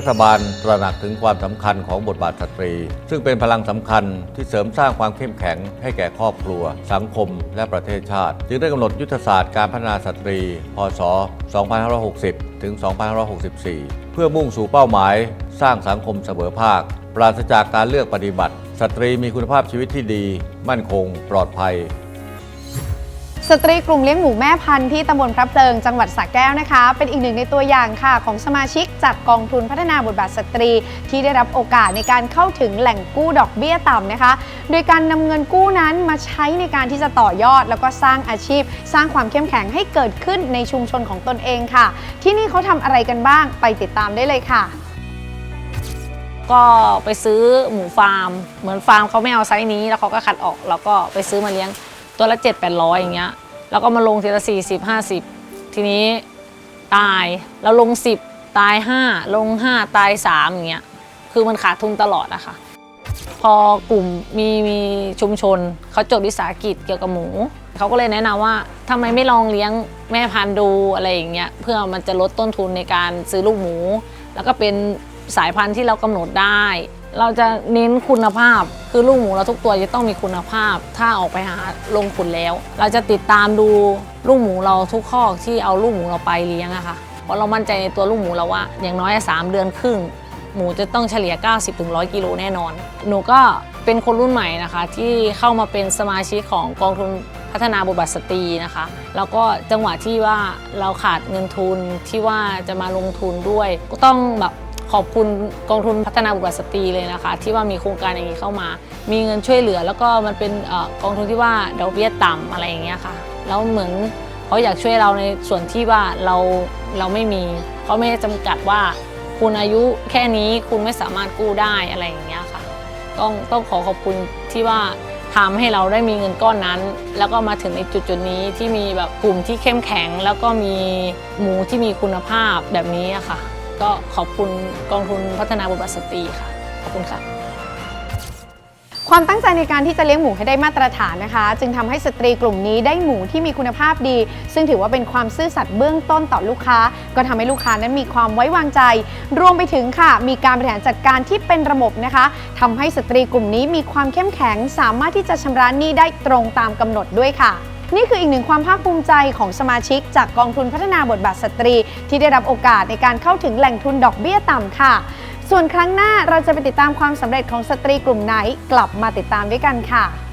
ัฐบาลตระหนักถึงความสำคัญของบทบาทสตรี ซึ่งเป็นพลังสำคัญที่เสริมสร้างความเข้มแข็งให้แก่ครอบครัว สังคม และประเทศชาติ จึงได้กำหนดยุทธศาสตร์การพัฒนาสตรี พศ 2560 ถึง 2564 เพื่อมุ่งสู่เป้าหมาย สร้างสังคมเสมอภาค ปราศจากการเลือกปฏิบัติ สตรีมีคุณภาพชีวิตที่ดี มั่นคง ปลอดภัย สตรีกลุ่มเลี้ยงหมูแม่พันธุ์ที่ตำบลพระเพลิงจังหวัดสระแก้วนะคะ เป็นอีกหนึ่งในตัวอย่างค่ะ ของสมาชิกจากกองทุนพัฒนาบทบาทสตรี ที่ได้รับโอกาสในการเข้าถึงแหล่งกู้ดอกเบี้ยต่ำนะคะ โดยการนำเงินกู้นั้นมาใช้ในการที่จะต่อยอด แล้วก็สร้างอาชีพ สร้างความเข้มแข็งให้เกิดขึ้นในชุมชนของตนเองค่ะ ที่นี่เขาทำอะไรกันบ้างไปติดตามได้เลยค่ะก็ไปซื้อหมูฟาร์ม เหมือนฟาร์มเขาไม่เอาไซส์นี้ แล้วเขาก็คัดออก แล้วก็ไปซื้อมาเลี้ยง ตัวละ 7 8 0 0 อย่างเงี้ย แล้วก็มาลงทีละ 40 50 ทีนี้ตายแล้วลง 10 ตาย 5 ลง 5 ตาย 3 อย่างเงี้ย คือมันขาดทุนตลอดอะค่ะ พอกลุ่มมีมีชุมชนเขาจดวิสาหกิจเกี่ยวกับหมู เขาก็เลยแนะนำว่าทำไมไม่ลองเลี้ยงแม่พันธุ์ดูอะไรอย่างเงี้ย เพื่อมันจะลดต้นทุนในการซื้อลูกหมู แล้วก็เป็นสายพันธุ์ที่เรากำหนดได้ เราจะเน้นคุณภาพคือลูกหมูเราทุกตัวจะต้องมีคุณภาพ ถ้าออกไปหาลงขุนแล้ว เราจะติดตามดูลูกหมูเราทุกข้อกที่เอาลูกหมูเราไปเลี้ยงอะค่ะเพราะเรามั่นใจในตัวลูกหมูเราว่า อย่างน้อย 3 เดือนครึ่ง หมูจะต้องเฉลี่ย 90-100 กิโลแน่นอน หนูก็เป็นคนรุ่นใหม่นะคะ ที่เข้ามาเป็นสมาชิกของกองทุนพัฒนาบทบาทสตรีนะคะ แล้วก็จังหวะที่ว่าเราขาดเงินทุนที่ว่าจะมาลงทุนด้วยก็ต้องแบบ ขอบคุณกองทุนพัฒนาบทบาทสตรีเลยนะคะ ที่ว่ามีโครงการอย่างนี้เข้ามา มีเงินช่วยเหลือ แล้วก็มันเป็นอกองทุนที่ว่าดอกเบี้ยต่ำอะไรอย่างเงี้ยค่ะแล้วเหมือนเขาอยากช่วยเราในส่วนที่ว่าเราเราไม่มีเขาไม่ได้จำกัดว่าคุณอายุแค่นี้คุณไม่สามารถกู้ได้อะไรอย่างเงี้ยค่ะต้องต้องขอขอบคุณที่ว่าทำให้เราได้มีเงินก้อนนั้น แล้วก็มาถึงในจุดจุดนี้ที่มีแบบกลุ่มที่เข้มแข็ง แล้วก็มีหมูที่มีคุณภาพแบบนี้อะค่ะ ก็ขอบคุณกองทุนพัฒนาบุตรสตรีค่ะ ขอบคุณค่ะ ความตั้งใจในการที่จะเลี้ยงหมูให้ได้มาตรฐานนะคะ จึงทำให้สตรีกลุ่มนี้ได้หมูที่มีคุณภาพดี ซึ่งถือว่าเป็นความซื่อสัตย์เบื้องต้นต่อลูกค้า ก็ทำให้ลูกค้านั้นมีความไว้วางใจ รวมไปถึงค่ะ มีการบริหารจัดการที่เป็นระบบนะคะทำให้สตรีกลุ่มนี้มีความเข้มแข็ง สามารถที่จะชำระหนี้ได้ตรงตามกำหนดด้วยค่ะ นี่คืออีกหนึ่งความภาคภูมิใจของสมาชิก จากกองทุนพัฒนาบทบาทสตรี ที่ได้รับโอกาสในการเข้าถึงแหล่งทุนดอกเบี้ยต่ำค่ะ ส่วนครั้งหน้าเราจะไปติดตามความสำเร็จของสตรีกลุ่มไหน กลับมาติดตามด้วยกันค่ะ